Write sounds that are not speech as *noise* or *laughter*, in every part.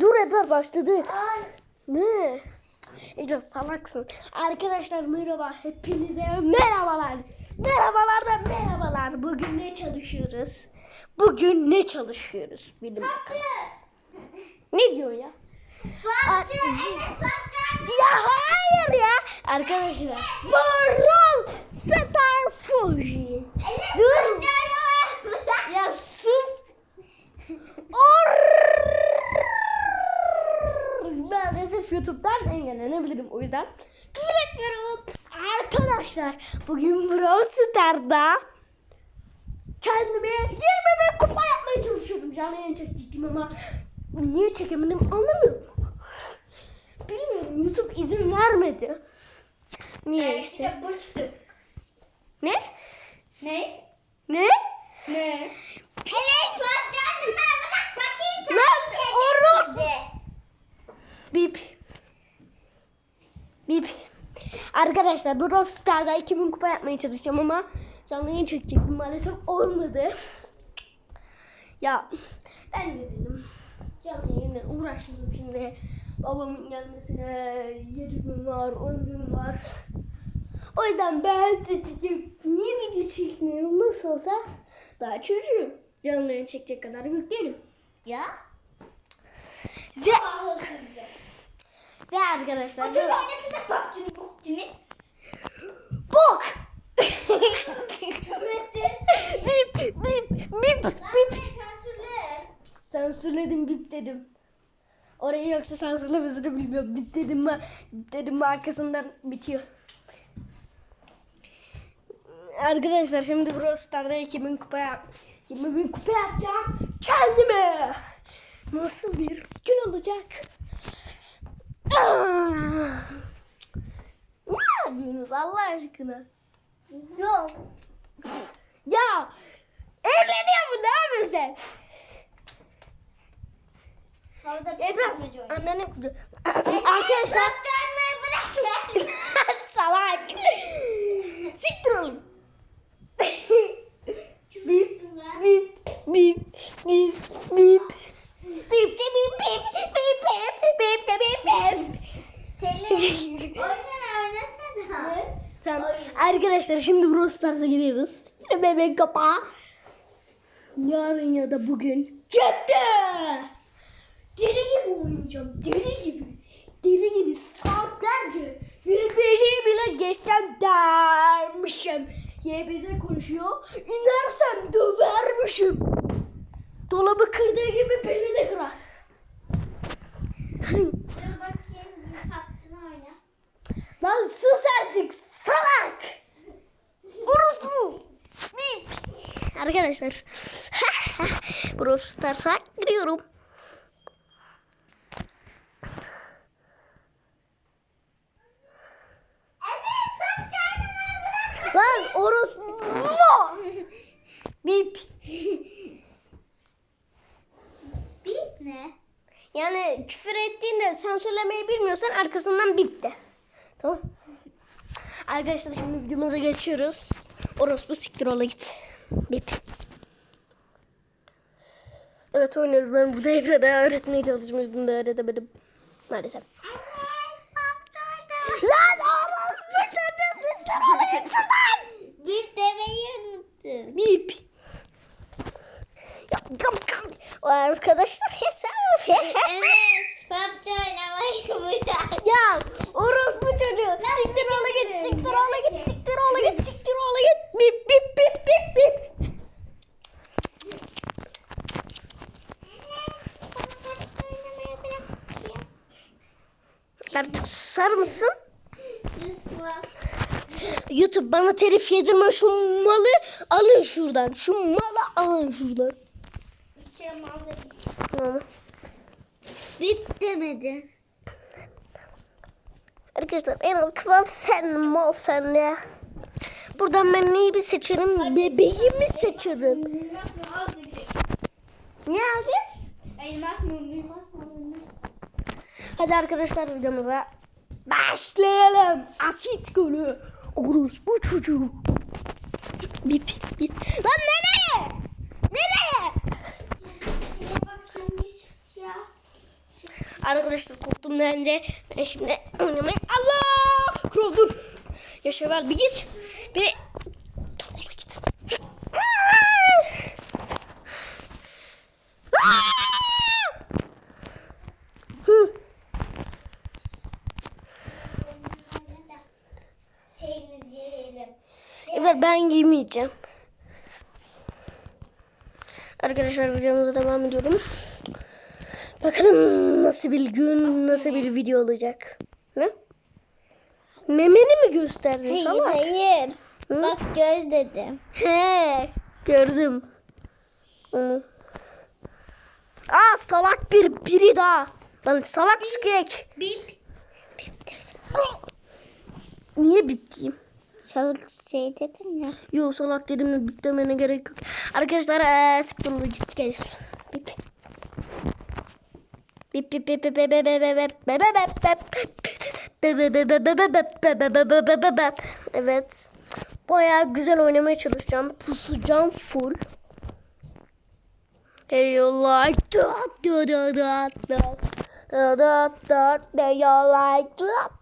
Dur Ebrar başladık. Ne? Ece salaksın. Arkadaşlar merhaba. Hepinize merhabalar. Merhabalar da merhabalar. Bugün ne çalışıyoruz? Bugün ne çalışıyoruz? Bilin bakalım. Ne diyor ya? Ya hayır ya. Arkadaşlar. Baron Star Fuji. Dur. Ya sus. Or. YouTube'dan engellenebilirim. O yüzden etmiyorum. Arkadaşlar bugün Brawl Stars'da kendime 20 bin kupa yapmaya çalışıyorum. Canlı yayın çektim ama niye çekemedim anlamıyorum. Bilmiyorum YouTube izin vermedi. Niyeyse. İşte burçtuk. Ne? Ne? Ne? Ne? Evet baktı. Ben bırak bakayım. Lan. De. Bip. Bip. Arkadaşlar bu Rockstar'da 2000 kupa yapmaya çalışacağım ama canlı yayın çekecektim maalesef olmadı. Ya ben de dedim canlı yayınla uğraştım şimdi babamın gelmesine 7 gün var 10 gün var. O yüzden ben de çekeyim. Niye video çekmiyorum nasıl olsa daha çocuğum. Canlı yayın çekecek kadar büyük değilim. Ya. Ve, Ağlasızca. Ve arkadaşlar Otur oynasana PUBG'ni PUBG'ni. Bok! Küfür ettin. bip bip bip bip. Sansürledim bip dedim. Orayı yoksa sansürlemesini bilmiyorum. Bip dedim mi, bip dedim mi arkasından bitiyor. Arkadaşlar şimdi Brawl Stars'da 2000 kupa yap 20 bin kupa yapacağım kendime. Nasıl bir gün olacak? Ne yapıyorsunuz Allah aşkına? Yok. Ya evleniyor mu? Ne yapıyorsun sen? Havada oynuyor. annenin kucu. Arkadaşlar. Bırak. *laughs* Salak. Siktir oğlum. bip bip bip bip bip. Bip de bip bip bip bip bip de bip bip. Oynasana. Tamam. Arkadaşlar şimdi Brawl Stars'a gidiyoruz. Yine bebek kapağı. Yarın ya da bugün. Cepte. Deli gibi oynayacağım. Deli gibi. Deli gibi saatlerce. YBC'yi bile geçten dermişim. YBC konuşuyor. İnersem dövermişim. Dolabı kırdığı gibi beni de kırar. Dur *laughs* bakayım. bir oyna. Lan sus artık salak. Orospu. Arkadaşlar. *laughs* Brawl Stars'a giriyorum. Lan orospu. *laughs* Bip. Ne? Yani küfür ettiğinde sansürlemeyi bilmiyorsan arkasından bip de. Tamam. Arkadaşlar şimdi videomuza geçiyoruz. Orospu siktir ola git. Bip. Evet oynuyoruz. Ben bu devrede öğretmeye çalışmıştım da öğretemedim. Maalesef. Lan orospu siktir ola git şuradan. Bip demeyi unuttun. Bip. Ya, yam, yam. O arkadaşlar hesap. Evet PUBG oynamayı bırak. ya orospu çocuğu. Siktir ola git, siktir ola git, siktir ola git, siktir ola git. Bip bip bip bip bip. Artık susar mısın? Susma. YouTube bana telif yedirme şu malı alın şuradan. Şu malı alın şuradan. Aldım. Tamam. Bip demedi. Arkadaşlar en az kıvam sen mal sen ya. Buradan ben neyi bir seçerim? Bebeğimi seçerim. Ne alacağız? Elmas mı? Elmas mı? Hadi arkadaşlar videomuza başlayalım. Asit gölü. Oruz bu çocuğu. Bip bip. Lan nereye? Nereye? Arkadaşlar koptum ben de. Ben şimdi oynamayı... Allah! Kral dur. Yaşa bir git. Bir... Trolla git. Evet ben giymeyeceğim. Arkadaşlar videomuza devam ediyorum. Bakalım nasıl bir gün, nasıl bir video olacak. Ne? Memeni mi gösterdin Hayır salak? hayır. Hı? Bak göz dedim. He, gördüm. Onu. Aa salak bir biri daha. Lan salak sükek. Bip. Niye bip diyeyim? Çalık şey dedin ya. Yo salak dedim mi bip demene gerek yok. Arkadaşlar eee sıkıldı git gel. Bip. Evet. Baya güzel oynamaya çalışacağım. Pusacağım full. Eyvallah. Dat dat dat dat dat. Dat dat that you like that.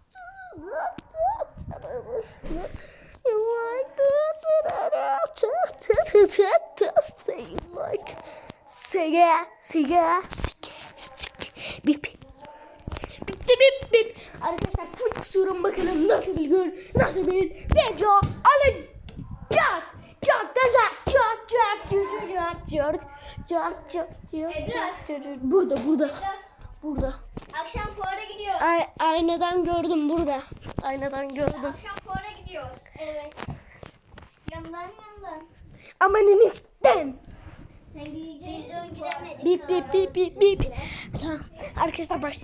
You like that. Like. Sige, sige, sige. Bip Bitti bip bip Arkadaşlar full kusuyorum bakalım nasıl bir gün nasıl bir video alın Çat çat çat çat çat çat çat çat çat çat Burada burada burada Akşam fuara gidiyoruz. Ay, aynadan gördüm burada aynadan gördüm Akşam fuara gidiyoruz. Evet. Yandan yandan. Aman enişten Bip bip bip bip bip Tamam arkadaşlar baş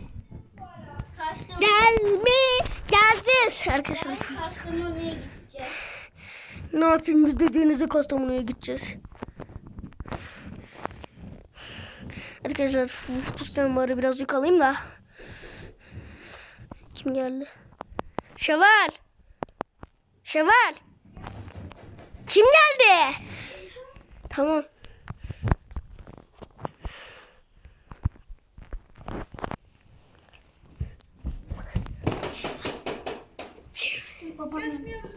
Kaçtım. Gelme geleceğiz arkadaşlar Kastamonu'ya gideceğiz. Ne yapayım biz de denize Kastamonu'ya gideceğiz. Arkadaşlar fıstığı var birazcık alayım da. Kim geldi? Şeval. Şeval. Kim geldi? Tamam. Czekaj, popatrz. 5 minut.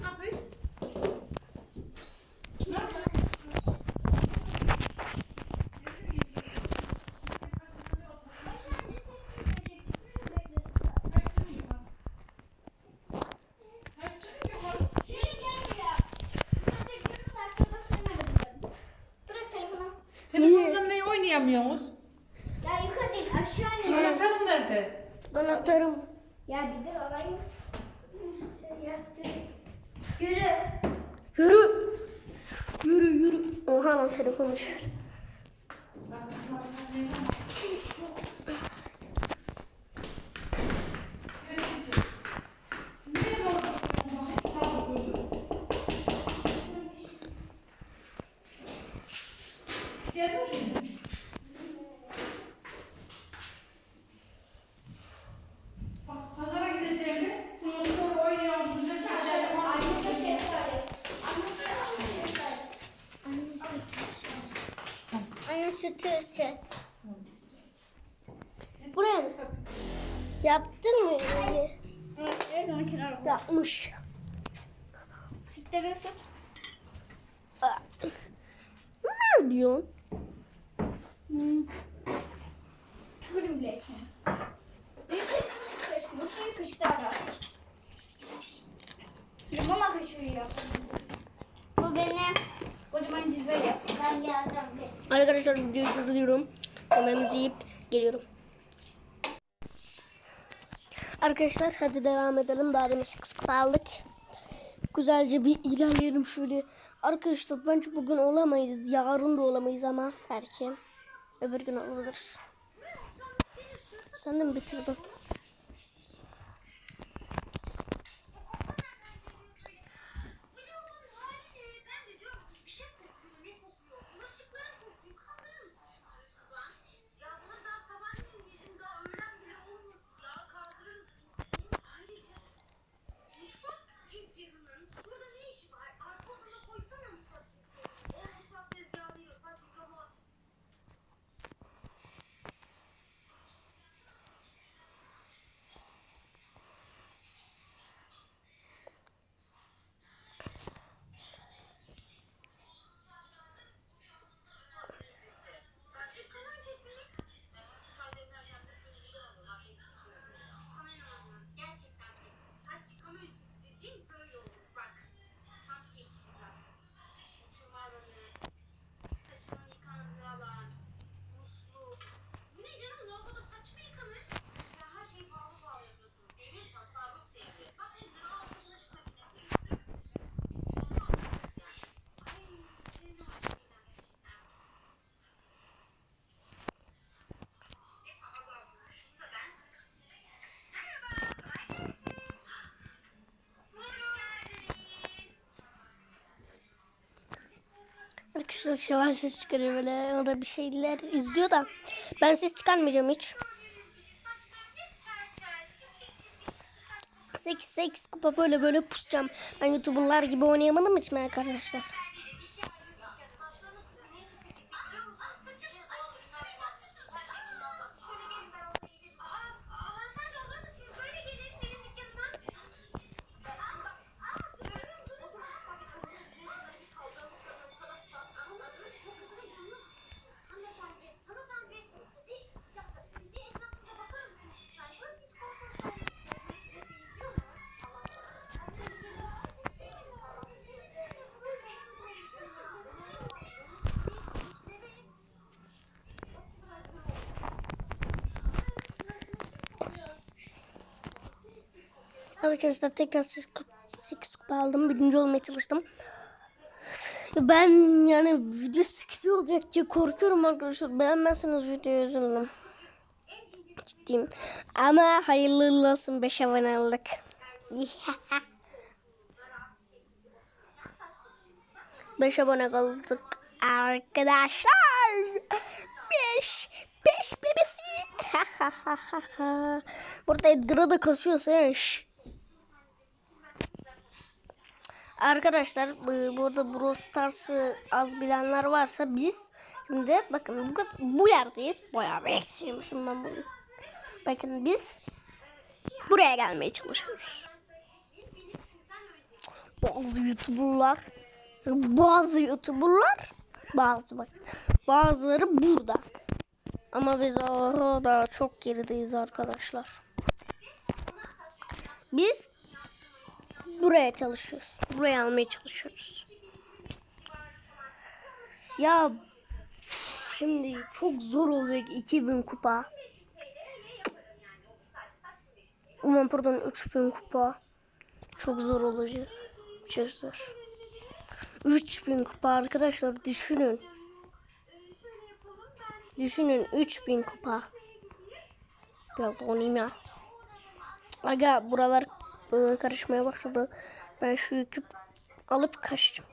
Yaptın mı? Evet, sonra kenara koy. Yapmış. Sütleri ısıt. Ne yapıyorsun? Tükürüm bile içine. Kaşık, bu suyu kaşıklarla. Limona kaşığıyla. Bu benim kocaman cizveyle. Ben geleceğim. Arkadaşlar videoyu durduruyorum. Yemeğimizi yiyip geliyorum. Arkadaşlar hadi devam edelim. Daha demin sık sık aldık. Güzelce bir ilerleyelim şöyle. Arkadaşlar bence bugün olamayız. Yarın da olamayız ama belki öbür gün oluruz. Sen de mi bitirdin? Videonun haliyle ben de diyorum ki bir şey kokuyor, ne kokuyor? Bulaşıkların kokuyor, kaldırır mısın şunları şuradan? Ya bunları daha sabahleyin yedim, daha öğlen bile olmadı ya. Kaldırır mısın? Ayrıca mutfak tezgahının burada ne işi var? Arka odana koysana mutfak tezgahını. O mutfak tezgahı değil, o sadece kaba. Şurada şeval ses çıkarıyor böyle. O da bir şeyler izliyor da. Ben ses çıkarmayacağım hiç. 8 8 kupa böyle böyle pusacağım. Ben youtuberlar gibi oynayamadım hiç mi arkadaşlar? Arkadaşlar tekrar 8 kupa aldım. Birinci olmaya çalıştım. Ben yani video 8 olacak diye korkuyorum arkadaşlar. Beğenmezseniz videoyu üzülürüm. Ciddiyim. Ama hayırlı olsun 5 abone olduk. *laughs* Beş abone olduk arkadaşlar. Beş. Beş bebesi. *laughs* Burada Edgar'a da kasıyorsa eş. Arkadaşlar bu- burada Brawl Stars'ı az bilenler varsa biz şimdi bakın bu, bu yerdeyiz. Bayağı bir eksiğimmişim ben bunu. Bakın biz buraya gelmeye çalışıyoruz. Bazı YouTuber'lar bazı YouTuber'lar bazı bak bazıları burada. Ama biz daha çok gerideyiz arkadaşlar. Biz buraya çalışıyoruz. Buraya almaya çalışıyoruz. Ya şimdi çok zor olacak 2000 kupa. Aman pardon 3000 kupa. Çok zor olacak. Çok zor. 3000 kupa arkadaşlar düşünün. Düşünün 3000 kupa. Biraz oynayayım ya. Aga buralar e, karışmaya başladı. Ben şu yükü alıp kaçacağım.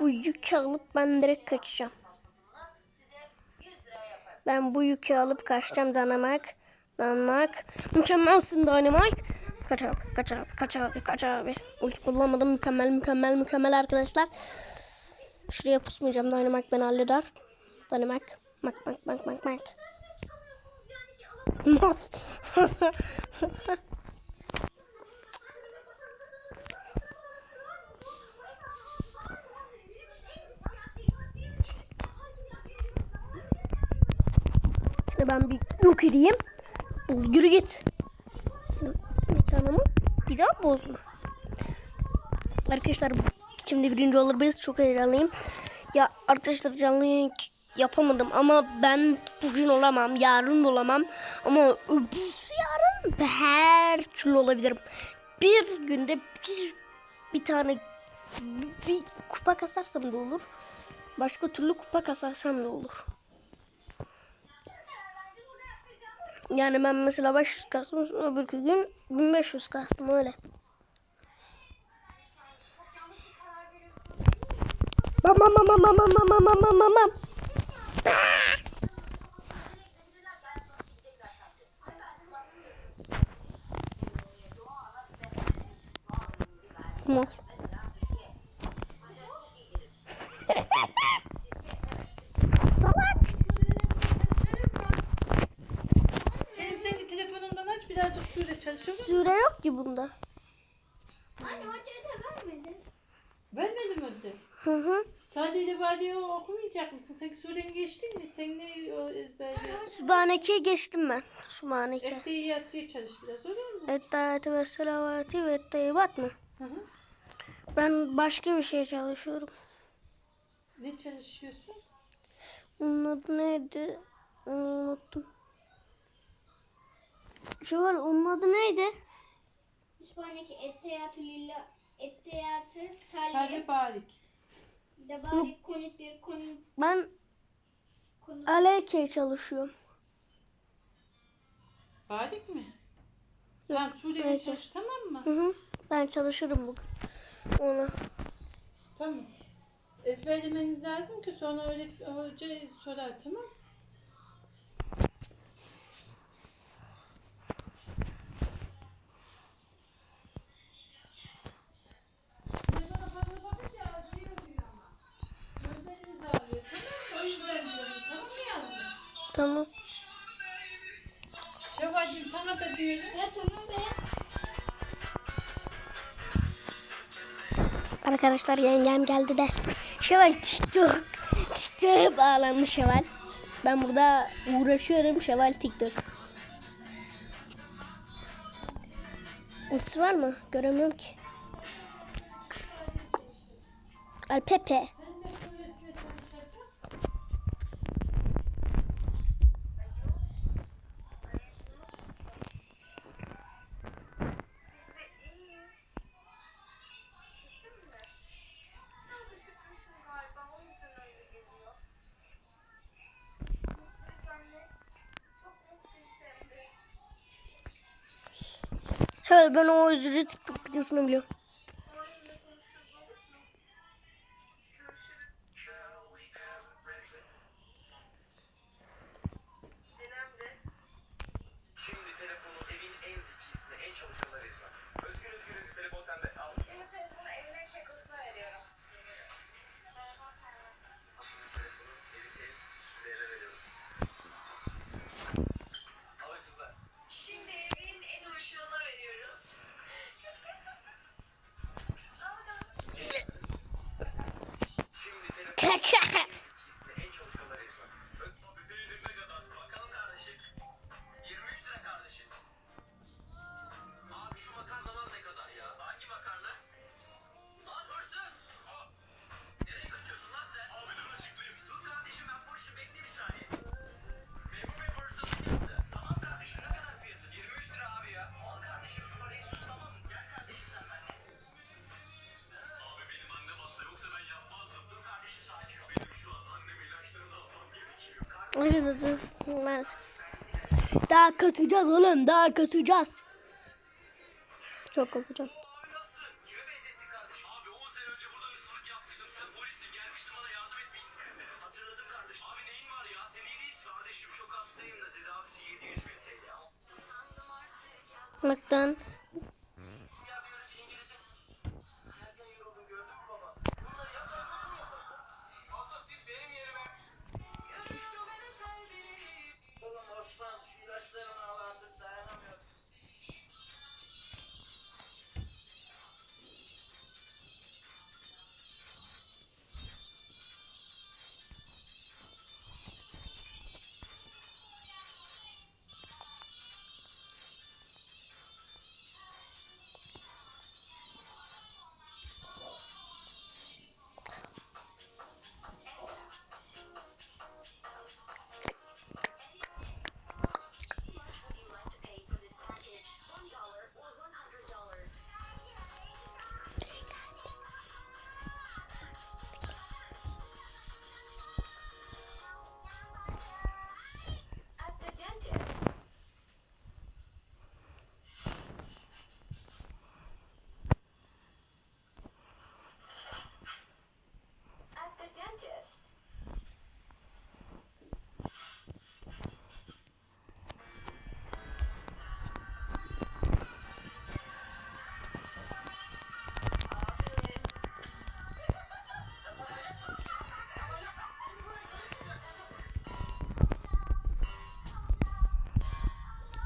Bu yükü alıp ben direkt kaçacağım. Ben bu yükü alıp kaçacağım Danimark. Danimark. Mükemmelsin Danimark. Kaç abi, kaç abi, kaç abi, kaç abi. Ulti kullanmadım. Mükemmel, mükemmel, mükemmel arkadaşlar. Şuraya pusmayacağım. Danimark beni halleder. Danimark. Mak, mak, mak, mak, mak. Şimdi ben bir yok edeyim. Bul git. Mekanımı bir daha bozma. Arkadaşlar şimdi birinci biz çok heyecanlıyım. Ya arkadaşlar canlı yayın yapamadım ama ben bugün olamam, yarın olamam. Ama öbürsü yarın her türlü olabilirim. Bir günde bir bir tane bir kupa kasarsam da olur. Başka türlü kupa kasarsam da olur. Yani ben mesela 500 kastım öbürkü gün 1500 kastım öyle. Bam bam bam bam bam bam bam bam bam bam Olmaz. Salak. Selim senin telefonundan aç birazcık süre çalışıyor mu? Süre yok ki bunda. Anne hocaya da vermedin. Vermedim önce. Hı hı. Sade ile Badiye okumayacak mısın? Sen sureni geçtin mi? Sen ne o ezberle? Sübhaneke'ye geçtim ben. Sübhaneke. Ette iyi yatıyor çalış biraz olur mu? Ettayeti ve selavati ve etteybat mı? Hı hı. Ben başka bir şey çalışıyorum. Ne çalışıyorsun? Onun adı neydi? Onu Unuttum. Şevval onun adı neydi? Kütüphanedeki Etteyatü Lilla Etteyatü Salih. Sade Barik. Bir de bari Yok. konut bir konut. Ben konut. Aleyke çalışıyorum. Barik mi? Tamam Sude'yle çalış tamam mı? Hı hı. Ben çalışırım bugün. Ona. Tamam. Ezberlemeniz lazım ki sonra öyle hoca sorar tamam mı? Tamam. Şevacığım sana da diyorum. Ya tamam be. Arkadaşlar yengem geldi de. Şevval TikTok. TikTok'a bağlanmış Şevval. Ben burada uğraşıyorum Şevval TikTok. Ultisi var mı? Göremiyorum ki. Al Pepe. Arkadaşlar ben o özürü TikTok videosunu biliyorum. Daha kasacağız oğlum. Daha kasacağız. Çok kasacağım. Baktan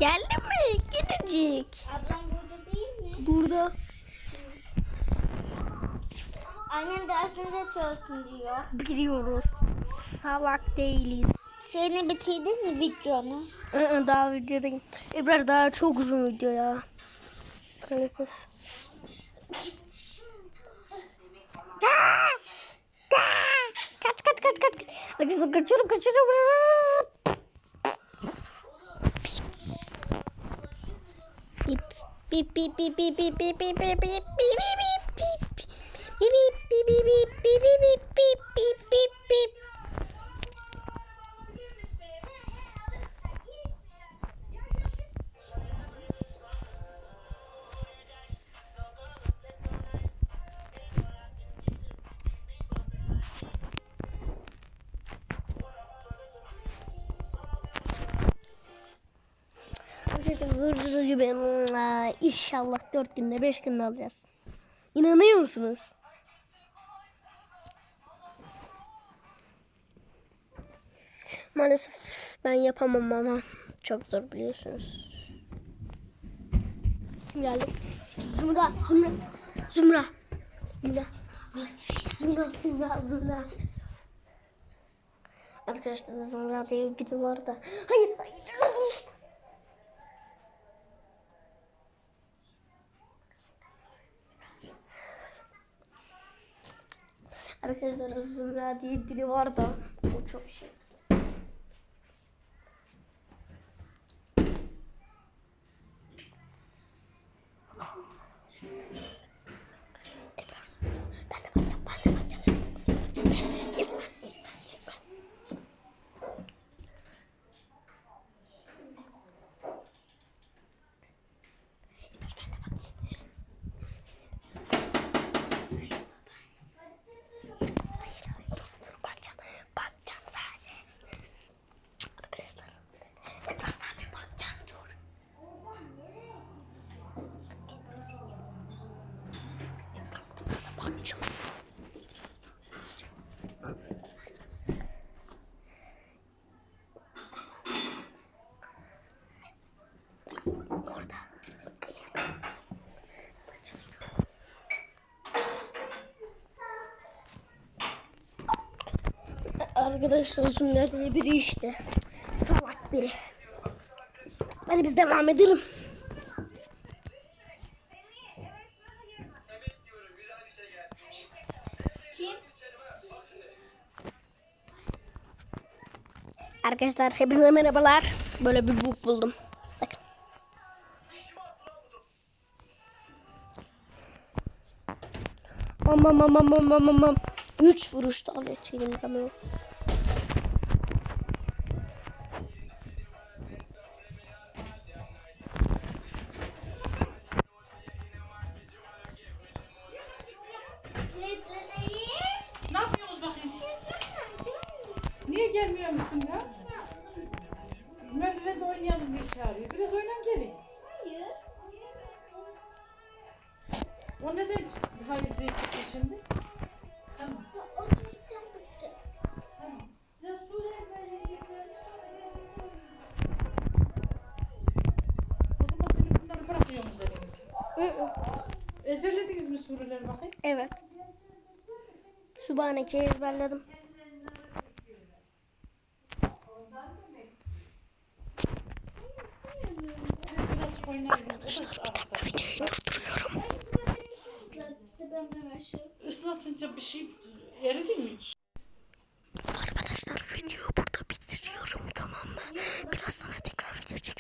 Geldi mi? Gidecek. Ablam burada değil mi? Burada. Annem dersimize çalışsın diyor. Biliyoruz. Salak değiliz. Seni bitirdin mi videonu? Iı, daha videodayım. İbrahim daha çok uzun video ya. Maalesef. *laughs* kaç kaç kaç kaç. Kaçıyorum kaçıyorum. bip bip bip bip bip bip bip bip bip bip bip bip bip bip bip bip bip bip inşallah 4 günde 5 günde alacağız. İnanıyor musunuz? Maalesef ben yapamam ama çok zor biliyorsunuz. Kim geldi? Zümra, Zümra, Zümra, Zümra, Zümra, Zümra, Zümra. Arkadaşlar Zümra diye biri var da. Hayır, hayır, Arkadaşlar Zümra diye biri var da o çok şey. Ben de bakacağım, ben de bakacağım. Dur bakacağım. Bakacağım sadece. Arkadaşlar. Ben sadece bakacağım dur. Sadece bakacağım. Orada. Saçım. Arkadaşlar Zümra diye biri işte. Salak biri. Hadi biz devam edelim. Arkadaşlar hepinize merhabalar. Böyle bir bug buldum. Bakın. Aman aman aman aman aman. Üç vuruşta alıyor çelim kamera. O neden hayır diye çıktı şimdi? Tamam. Tamam. Ya su ezberleyecekler. O zaman çocukları bırakıyor musunuz elinizi? Ezberlediniz mi sureleri bakayım? Evet. Subhaneke ezberledim. Biraz. Arkadaşlar bir Videoyu durduruyorum. Islatınca bir şey eridi mi hiç? Arkadaşlar video burada bitiriyorum tamam mı? Biraz sonra tekrar video çekeceğim.